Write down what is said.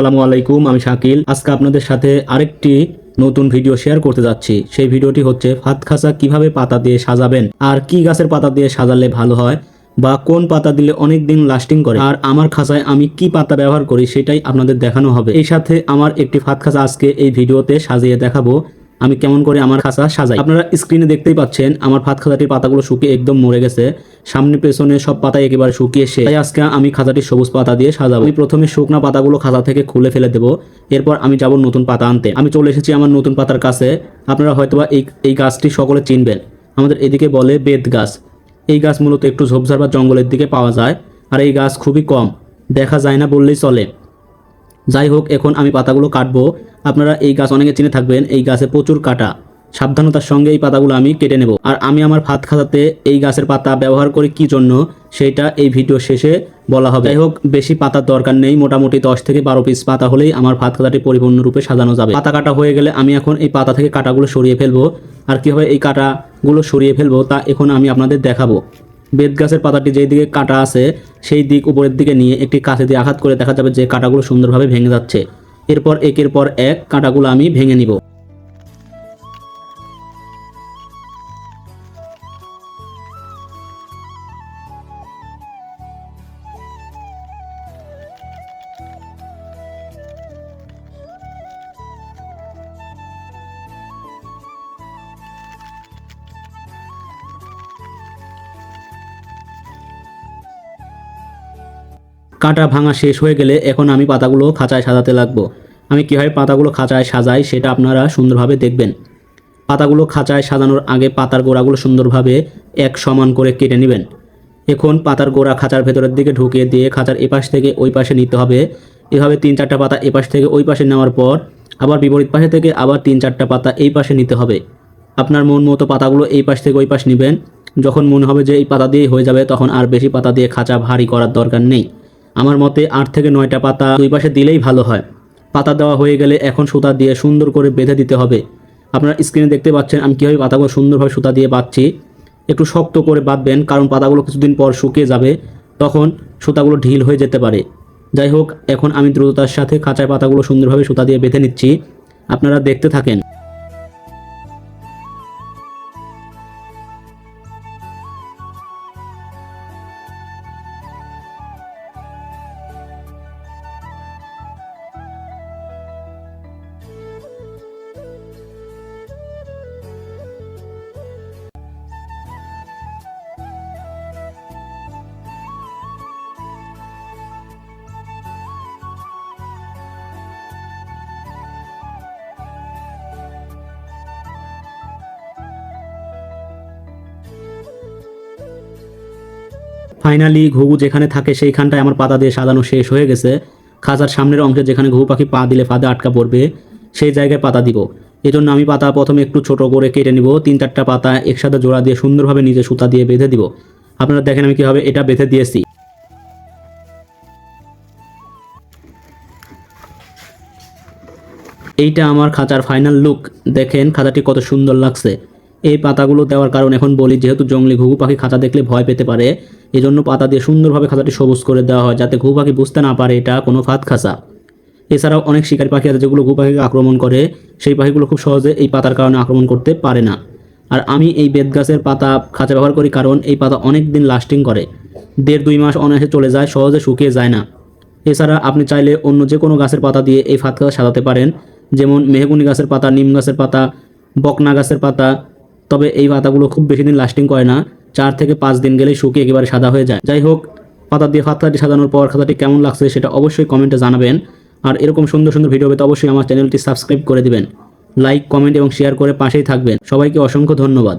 আসসালামু আলাইকুম, আমি শাকিল। আজকে আপনাদের সাথে আরেকটি নতুন ভিডিও শেয়ার করতে যাচ্ছি। সেই ভিডিওটি হচ্ছে ফাত খাসা কীভাবে পাতা দিয়ে সাজাবেন, আর কি গাছের পাতা দিয়ে সাজালে ভালো হয়, বা কোন পাতা দিলে অনেক দিন লাস্টিং করে, আর আমার খাঁচায় আমি কি পাতা ব্যবহার করি সেটাই আপনাদের দেখানো হবে। এই সাথে আমার একটি ফাত খাসা আজকে এই ভিডিওতে সাজিয়ে দেখাবো। আমি কেমন করে আমার খাঁচা সাজাই। আপনারা স্ক্রিনে দেখতেই পাচ্ছেন, আমার ফাত খাঁচাটির পাতাগুলো শুকিয়ে একদম মরে গেছে। সামনে পেছনে সব পাতা একেবারে শুকিয়ে শেষ। তাই আজকে আমি খাঁচাটি সবুজ পাতা দিয়ে সাজাবো। আমি প্রথমে শুকনা পাতাগুলো খাঁচা থেকে খুলে ফেলে দেবো। এরপর আমি যাব নতুন পাতা আনতে। আমি চলে এসেছি আমার নতুন পাতার কাছে। আপনারা হয়তোবা এই এই গাছটি সকলে চিনবেন। আমাদের এদিকে বলে বেদ গাছ। এই গাছ মূলত একটু ঝোপঝাড় বা জঙ্গলের দিকে পাওয়া যায়। আর এই গাছ খুবই কম। দেখা যায় না বললেই চলে। যাই হোক, এখন আমি পাতাগুলো কাটবো। আপনারা এই গাছ অনেকে চিনে থাকবেন, এই গাছে প্রচুর কাটা। সাবধানতার সঙ্গে এই পাতাগুলো আমি কেটে নেব। আর আমি আমার ভাত খাতাতে এই গাছের পাতা ব্যবহার করি কি জন্য, সেটা এই ভিডিও শেষে বলা হবে। যাই হোক, বেশি পাতার দরকার নেই, মোটামুটি দশ থেকে বারো পিস পাতা হলেই আমার ভাত খাতাটি পরিপূর্ণরূপে সাজানো যাবে। পাতা কাটা হয়ে গেলে আমি এখন এই পাতা থেকে কাটাগুলো সরিয়ে ফেলব। আর কীভাবে এই কাটাগুলো সরিয়ে ফেলব, তা এখন আমি আপনাদের দেখাবো। বেত গাছের পাতাটি যেই দিকে কাটা আছে, সেই দিক উপরের দিকে নিয়ে একটি কাছে দিয়ে আঘাত করে দেখা যাবে যে কাঁটাগুলো সুন্দরভাবে ভেঙে যাচ্ছে। এরপর একের পর এক কাঁটাগুলো আমি ভেঙে নিব। কাঁটা ভাঙা শেষ হয়ে গেলে এখন আমি পাতাগুলো খাঁচায় সাজাতে লাগবো। আমি কীভাবে পাতাগুলো খাঁচায় সাজাই সেটা আপনারা সুন্দরভাবে দেখবেন। পাতাগুলো খাঁচায় সাজানোর আগে পাতার গোড়াগুলো সুন্দরভাবে এক সমান করে কেটে নেবেন। এখন পাতার গোড়া খাঁচার ভেতরের দিকে ঢুকিয়ে দিয়ে খাঁচার এপাশ থেকে ওই পাশে নিতে হবে। এভাবে তিন চারটা পাতা এপাশ থেকে ওই পাশে নেওয়ার পর আবার বিপরীত পাশে থেকে আবার তিন চারটা পাতা এই পাশে নিতে হবে। আপনার মন মতো পাতাগুলো এই পাশ থেকে ওই পাশ নেবেন। যখন মনে হবে যে এই পাতা দিয়ে হয়ে যাবে তখন আর বেশি পাতা দিয়ে খাঁচা ভারী করার দরকার নেই। আমার মতে আট থেকে নয়টা পাতা দুই পাশে দিলেই ভালো হয়। পাতা দেওয়া হয়ে গেলে এখন সুতা দিয়ে সুন্দর করে বেঁধে দিতে হবে। আপনারা স্ক্রিনে দেখতে পাচ্ছেন আমি কীভাবে পাতাগুলো সুন্দরভাবে সুতা দিয়ে বাঁধছি। একটু শক্ত করে বাঁধবেন কারণ পাতাগুলো কিছুদিন পর শুকিয়ে যাবে, তখন সুতাগুলো ঢিল হয়ে যেতে পারে। যাই হোক, এখন আমি দ্রুততার সাথে খাঁচায় পাতাগুলো সুন্দরভাবে সুতা দিয়ে বেঁধে নিচ্ছি। আপনারা দেখতে থাকেন। ফাইনালি ঘুঘু যেখানে থাকে সেইখানটায় আমার পাতা দিয়ে সাজানো শেষ হয়ে গেছে। খাঁচার সামনের অংশে যেখানে ঘুঘু পাখি পা দিলে ফাঁদে আটকা পড়বে, সেই জায়গায় পাতা দিব। এজন্য আমি পাতা প্রথমে একটু ছোট করে কেটে নিব, তিন চারটা পাতা একসাথে জোড়া দিয়ে সুন্দরভাবে নিজে সুতা দিয়ে বেঁধে দিব। আপনারা দেখেন আমি কীভাবে এটা বেঁধে দিয়েছি। এইটা আমার খাঁচার ফাইনাল লুক দেখেন খাঁচাটি কত সুন্দর লাগছে। এই পাতাগুলো দেওয়ার কারণ এখন বলি, যেহেতু জঙ্গলি ঘুঘু পাখি খাঁচা দেখলে ভয় পেতে পারে এই জন্য পাতা দিয়ে সুন্দরভাবে খাঁচাটি সবুজ করে দেওয়া হয় যাতে ঘু পাখি বুঝতে না পারে এটা কোনো ফাঁদ খাঁচা। এছাড়াও অনেক শিকারী পাখি আছে যেগুলো ঘু পাখিকে আক্রমণ করে। সেই পাখিগুলো খুব সহজে এই পাতার কারণে আক্রমণ করতে পারে না। আর আমি এই বেত গাছের পাতা খাঁচা ব্যবহার করি কারণ এই পাতা অনেক দিন লাস্টিং করে। দেড় দুই মাস অনায়াসে চলে যায়, সহজে শুকিয়ে যায় না। এছাড়া আপনি চাইলে অন্য যে কোনো গাছের পাতা দিয়ে এই ফাঁদ খাঁচা সাজাতে পারেন। যেমন মেহগুনি গাছের পাতা, নিম গাছের পাতা, বকনা গাছের পাতা। তবে এই পাতাগুলো খুব বেশি দিন লাস্টিং করে না। চার থেকে পাঁচ দিন গেলেই শুকিয়ে একেবারে সাদা হয়ে যায়। যাই হোক, পাতা দিয়ে খাতাটি সাজানোর পর খাতাটি কেমন লাগছে সেটা অবশ্যই কমেন্টে জানাবেন। আর এরকম সুন্দর সুন্দর ভিডিও পেতে অবশ্যই আমার চ্যানেলটি সাবস্ক্রাইব করে দিবেন। লাইক, কমেন্ট এবং শেয়ার করে পাশেই থাকবেন। সবাইকে অসংখ্য ধন্যবাদ।